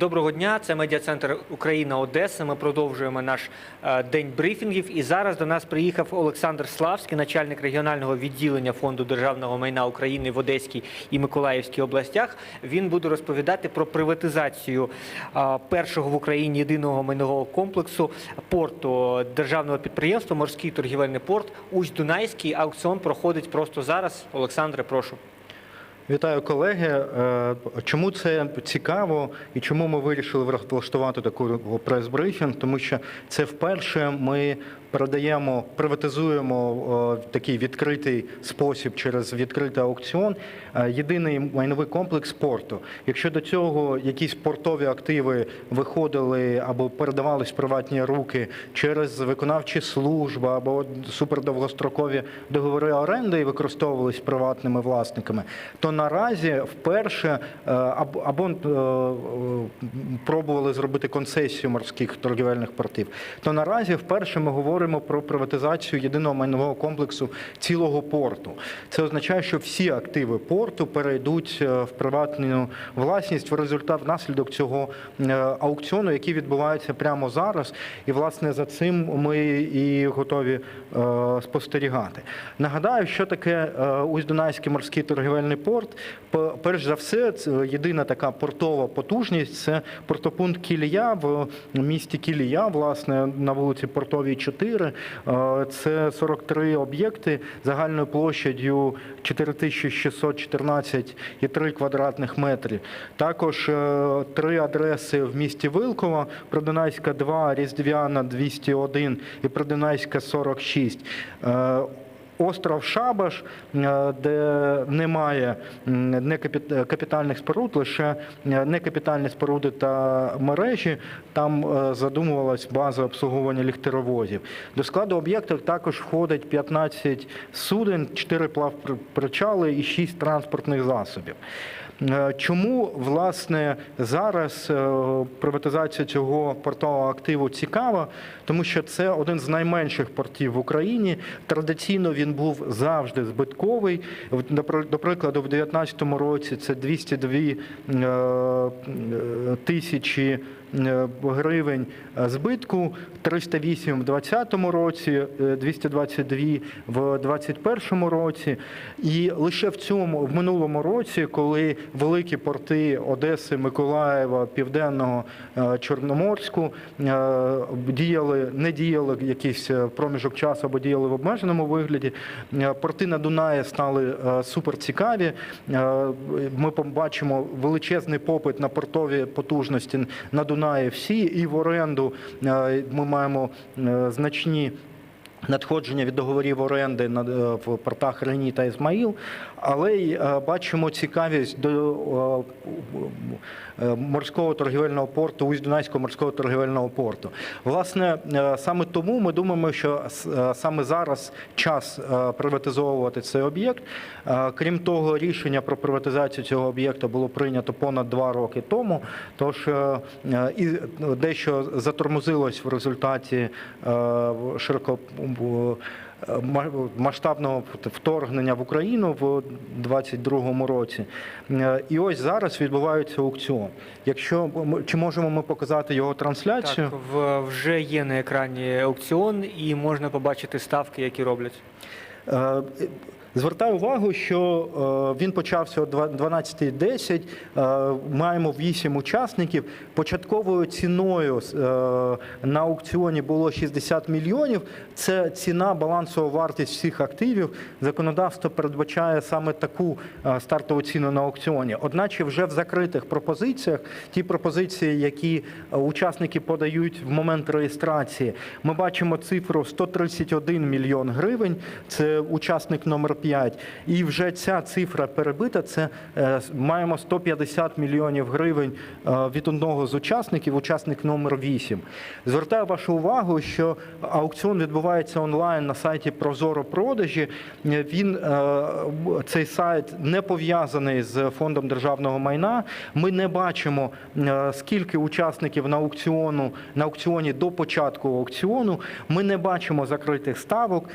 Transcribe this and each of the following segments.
Доброго дня. Це медіа-центр Україна Одеса. Ми продовжуємо наш е, день брифінгів. І зараз до нас приїхав Олександр Славський, начальник регіонального відділення фонду державного майна України в Одеській і Миколаївській областях. Він буде розповідати про приватизацію е, першого в Україні єдиного майнового комплексу порту державного підприємства Морський торгівельний порт Усть-Дунайський. Аукціон проходить просто зараз. Олександре, прошу. Вітаю колеги. Е, Чому це цікаво і чому ми вирішили влаштувати таку прес-брифінг? Тому що це вперше ми передаємо, приватизуємо в такий відкритий спосіб через відкритий аукціон е, єдиний майновий комплекс порту. Якщо до цього якісь портові активи виходили або передавались в приватні руки через виконавчі служби або супердовгострокові договори оренди і використовувались приватними власниками, то наразі вперше е, або, е, пробували зробити концесію морських торгівельних портів, то наразі вперше ми говоримо про приватизацію єдиного майнового комплексу цілого порту. Це означає, що всі активи порту перейдуть е, в приватну власність в результат внаслідок цього аукціону, який відбувається прямо зараз. І власне за цим ми і готові спостерігати. Нагадаю, що таке Усть-Дунайський морський торгівельний порт. П- Перш за все, це єдина така портова потужність це портопункт Кілія в місті Кілія, власне, на вулиці Портовій 4. Е, Це 43 об'єкти загальною площадю 4614,3 квадратних метрів. Також е, три адреси в місті Вилково, Продунайська 2, Різдвяна 201 і Продунайська 46. Е, Остров Шабаш, е, де немає некапі- капітальних споруд, лише е, некапітальні споруди та мережі. Там е, задумувалась база обслуговування ліхтаровозів. До складу об'єктів також входить 15 суден, 4 плавпричали і 6 транспортних засобів. Е, Чому власне зараз е, приватизація цього портового активу цікава? Тому що це один з найменших портів в Україні. Традиційно він був завжди збитковий. До прикладу, в 2019 році це 202 е, тисячі гривень е, збитку, 308 в 2020 році, е, 222 в 2021 році. І лише в цьому в минулому році, коли великі порти Одеси, Миколаєва, Південного е, Чорноморську е, діяли, не діяли якийсь е, проміжок часу або діяли в обмеженому вигляді. е, Порти на Дунаї стали е, суперцікаві. Е, Ми побачимо величезний попит на портові потужності на Дунаї всі, і в оренду е, ми маємо е, значні. Надходження від договорів оренди е, в портах Рені та Ізмаїл, але й е, бачимо цікавість до е, морського торгівельного порту, Усть-Дунайського морського торгівельного порту. Власне, саме тому ми думаємо, що саме зараз час приватизовувати цей об'єкт. Крім того, рішення про приватизацію цього об'єкта було прийнято понад два роки тому. Тож дещо затормозилось в результаті широко масштабного вторгнення в Україну в 2022 році. Е, І ось зараз відбувається аукціон. Якщо чи можемо ми показати його трансляцію? Так, вже є на екрані аукціон, і можна побачити ставки, які роблять. Звертаю увагу, що е, він почався о 12.10, е, Маємо 8 учасників. Початковою ціною е, на аукціоні було 60 мільйонів. Це ціна балансова вартість всіх активів. Законодавство передбачає саме таку стартову ціну на аукціоні. Одначе, вже в закритих пропозиціях, ті пропозиції, які учасники подають в момент реєстрації, ми бачимо цифру 131 мільйон гривень. Це учасник номер 5. І вже ця цифра перебита. Це е, маємо 150 мільйонів гривень е, від одного з учасників, учасник номер 8. Звертаю вашу увагу, що аукціон відбувається онлайн на сайті Прозоро продажі. Е, Він цей сайт не пов'язаний з фондом державного майна. Ми не бачимо скільки учасників на аукціону на аукціоні до початку аукціону. Ми не бачимо закритих ставок.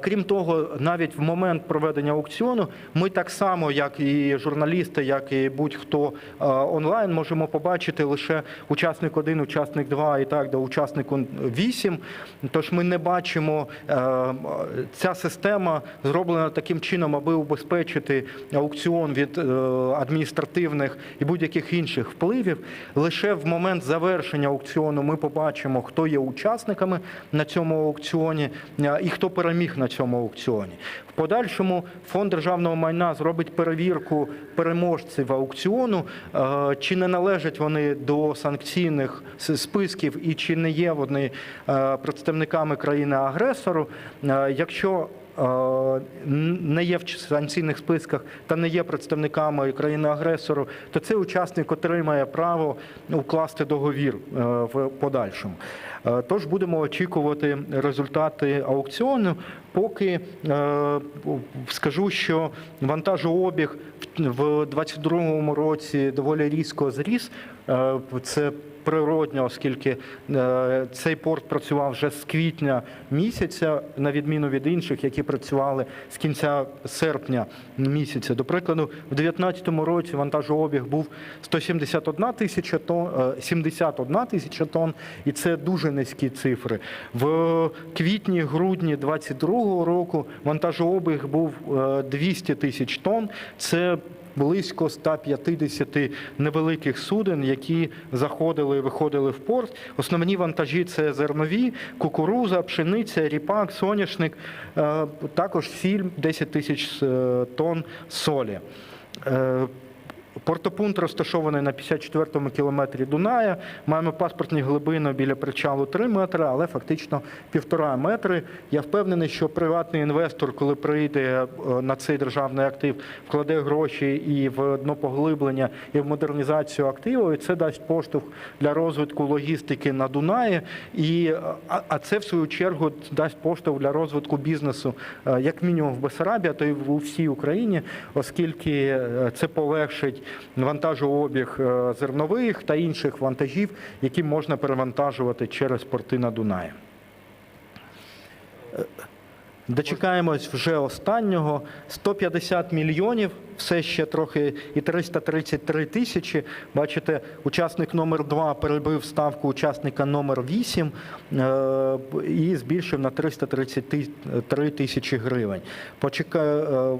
Крім того, навіть в момент момент проведення аукціону ми так само, як і журналісти, як і будь-хто е, онлайн, можемо побачити лише учасник 1, учасник 2 і так до учасник 8. Тож ми не бачимо е, ця система зроблена таким чином, аби убезпечити аукціон від е, адміністративних і будь-яких інших впливів. Лише в момент завершення аукціону ми побачимо, хто є учасниками на цьому аукціоні і хто переміг на цьому аукціоні. Подальшому фонд державного майна зробить перевірку переможців аукціону, е, чи не належать вони до санкційних списків і чи не є вони е, представниками країни-агресору. Е, Якщо не є в санкційних списках та не є представниками країни-агресору, то цей учасник отримає право укласти договір в подальшому. Тож будемо очікувати результати аукціону. Поки е, скажу, що вантажообіг в 2022 році доволі різко зріс. Е, Це природньо, оскільки е, цей порт працював вже з квітня місяця, на відміну від інших, які працювали з кінця серпня місяця. До прикладу, в 2019 році вантажообіг був 171 тисяча тонн, е, 71 тисяча тонн, і це дуже низькі цифри. В квітні-грудні 2022 року вантажообіг був е, 200 тисяч тонн. Це близько 150 невеликих суден, які заходили і виходили в порт. Основні вантажі це зернові, кукуруза, пшениця, ріпак, соняшник, е, також сіль 10 тисяч е, тонн солі. Портопункт розташований на 54-му кілометрі Дуная. Маємо паспортні глибини біля причалу 3 метри, але фактично півтора метри. Я впевнений, що приватний інвестор, коли прийде е, на цей державний актив, вкладе гроші і в днопоглиблення, і в модернізацію активу, і це дасть поштовх для розвитку логістики на Дунаї. І, а, це в свою чергу дасть поштовх для розвитку бізнесу, е, як мінімум в Бесарабі, а то й в всій Україні, оскільки е, це полегшить вантажообіг е, зернових та інших вантажів, які можна перевантажувати через порти на Дунаї. Е, Дочекаємось вже останнього. 150 мільйонів, все ще трохи і 333 тисячі. Бачите, учасник номер 2 перебив ставку учасника номер 8 е, і збільшив на 333 тисячі гривень. Почекає е,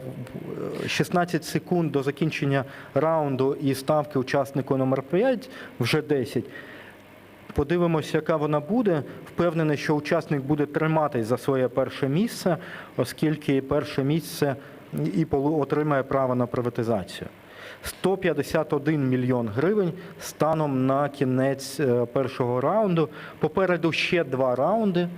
16 секунд до закінчення раунду і ставки учаснику номер 5, вже 10. Подивимося, яка вона буде. Впевнений, що учасник буде триматись за своє перше місце, оскільки перше місце і отримає право на приватизацію. 151 мільйон гривень станом на кінець е, першого раунду. Попереду ще два раунди,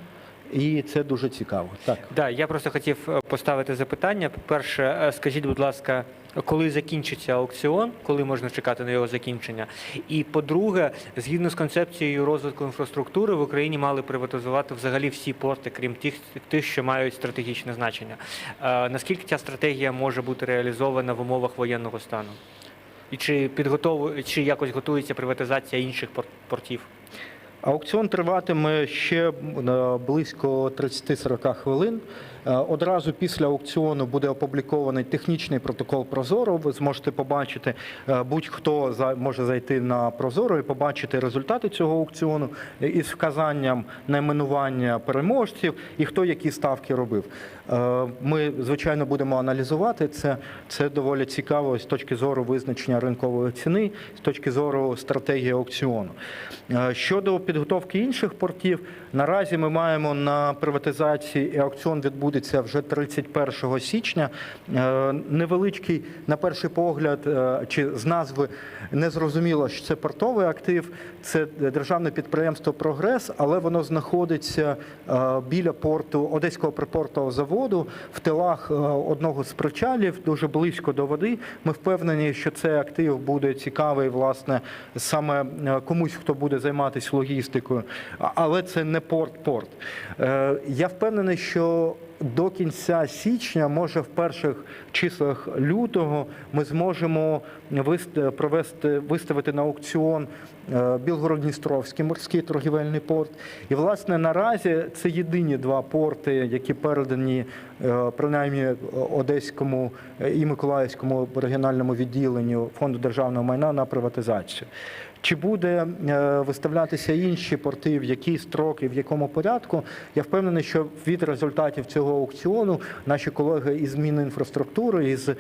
і це дуже цікаво. Так. Да, я просто хотів е, поставити запитання. По-перше, е, скажіть, будь ласка, коли закінчиться аукціон, коли можна чекати на його закінчення? І по-друге, згідно з концепцією розвитку інфраструктури, в Україні мали приватизувати взагалі всі порти, крім тих, тих, що мають стратегічне значення. Е, Наскільки ця стратегія може бути реалізована в умовах воєнного стану? І чи підготову, чи якось готується приватизація інших пор- портів? Аукціон триватиме ще е, близько 30-40 хвилин. Е, Одразу після аукціону буде опублікований технічний протокол Прозоро. Ви зможете побачити, е, будь-хто може зайти на Прозоро і побачити результати цього аукціону із вказанням найменування переможців і хто які ставки робив. Ми, звичайно, будемо аналізувати це. Це доволі цікаво з точки зору визначення ринкової ціни, з точки зору стратегії аукціону. Щодо підготовки інших портів, наразі ми маємо на приватизації і аукціон відбудеться вже 31 січня. Е, Невеличкий, на перший погляд, е, чи з назви не зрозуміло, що це портовий актив, це державне підприємство Прогрес, але воно знаходиться е, біля порту Одеського припортового заводу в тилах одного з причалів, дуже близько до води. Ми впевнені, що цей актив буде цікавий, власне, саме комусь, хто буде займатися логістикою. А- Але це не порт-порт. Е, Я впевнений, що до кінця січня, може в перших числах лютого, ми зможемо провести виставити на аукціон Білгород-Дністровський морський торгівельний порт. І власне наразі це єдині два порти, які передані е, принаймні е, Одеському е, і Миколаївському регіональному відділенню фонду державного майна на приватизацію. Чи буде е, виставлятися інші порти, в які строки, в якому порядку? Я впевнений, що від результатів цього аукціону наші колеги із Мінінфраструктури, із е,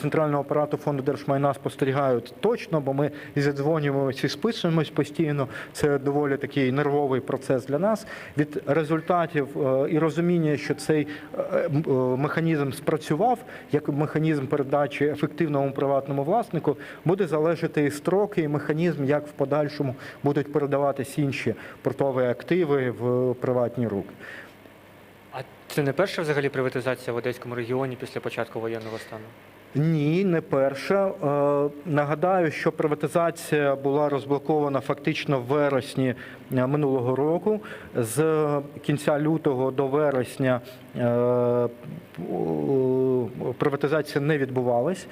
центрального апарату фонду держмайна спостерігають точно, бо ми зідзвонюємося і списуємось постійно. Це доволі такий нервовий процес для нас. Від результатів е, і розуміння, що цей е, е, механізм спрацював як механізм передачі ефективному приватному власнику, буде залежати і строки, і механізм, як в подальшому будуть передаватись інші портові активи в приватні руки. А це не перша взагалі приватизація в Одеському регіоні після початку воєнного стану? Ні, не перша. Е, Нагадаю, що приватизація була розблокована фактично в вересні е, минулого року. З кінця лютого до вересня е, приватизація не відбувалась.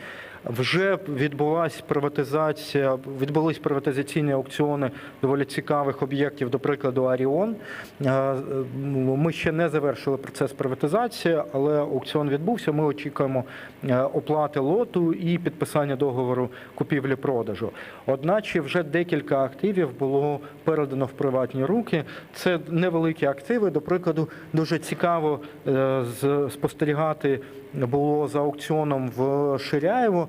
Вже відбулась приватизація, відбулись приватизаційні аукціони доволі цікавих об'єктів, до прикладу, Аріон. Е, Ми ще не завершили процес приватизації, але аукціон відбувся. Ми очікуємо е, оплати лоту і підписання договору купівлі-продажу. Одначе вже декілька активів було передано в приватні руки. Це невеликі активи. До прикладу, дуже цікаво е, спостерігати було за аукціоном в Ширяєво.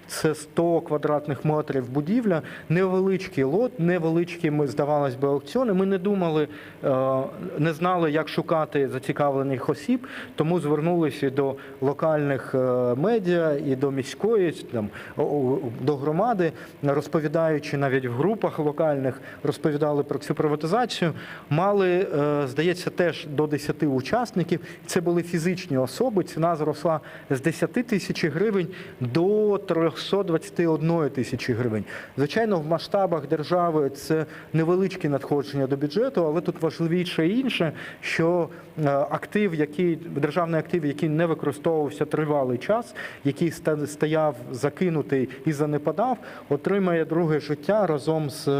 Це 100 квадратних метрів будівля, невеличкий лот, невеличкі, ми здавалось би, аукціони. Ми не думали, е, не знали, як шукати зацікавлених осіб, тому звернулися до локальних е, медіа і до міської, там, до громади, розповідаючи навіть в групах локальних, розповідали про цю приватизацію. Мали, е, здається, теж до 10 учасників. Це були фізичні особи. Ціна зросла з 10 тисяч гривень до 321 тисячі гривень. Звичайно, в масштабах держави це невеличкі надходження до бюджету, але тут важливіше інше, що е, актив, який державний актив, який не використовувався тривалий час, який стояв закинутий і занепадав, отримає друге життя разом з е,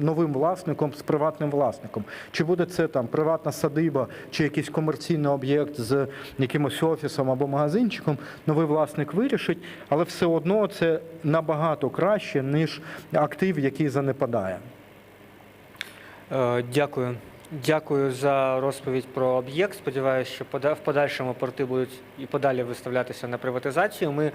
новим власником, з приватним власником. Чи буде це там приватна садиба, чи якийсь комерційний об'єкт з якимось офісом або магазинчиком, новий власник вирішить, але все одно це набагато краще, ніж актив, який занепадає. Е, Дякую. Дякую за розповідь про об'єкт. Сподіваюся, що в подальшому порти будуть і подалі виставлятися на приватизацію. Ми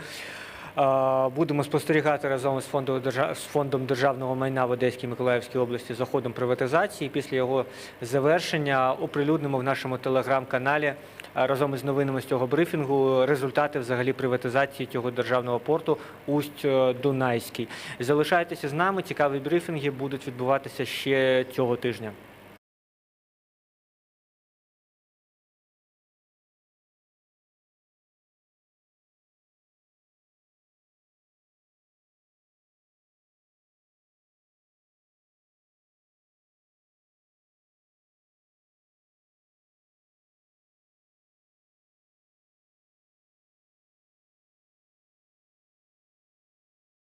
будемо спостерігати разом з фондом, державного майна в Одеській Миколаївській області за ходом приватизації. Після його завершення оприлюднимо в нашому телеграм-каналі е, разом із новинами з цього брифінгу результати взагалі приватизації цього державного порту Усть-Дунайський. Залишайтеся з нами. Цікаві брифінги будуть відбуватися ще цього тижня.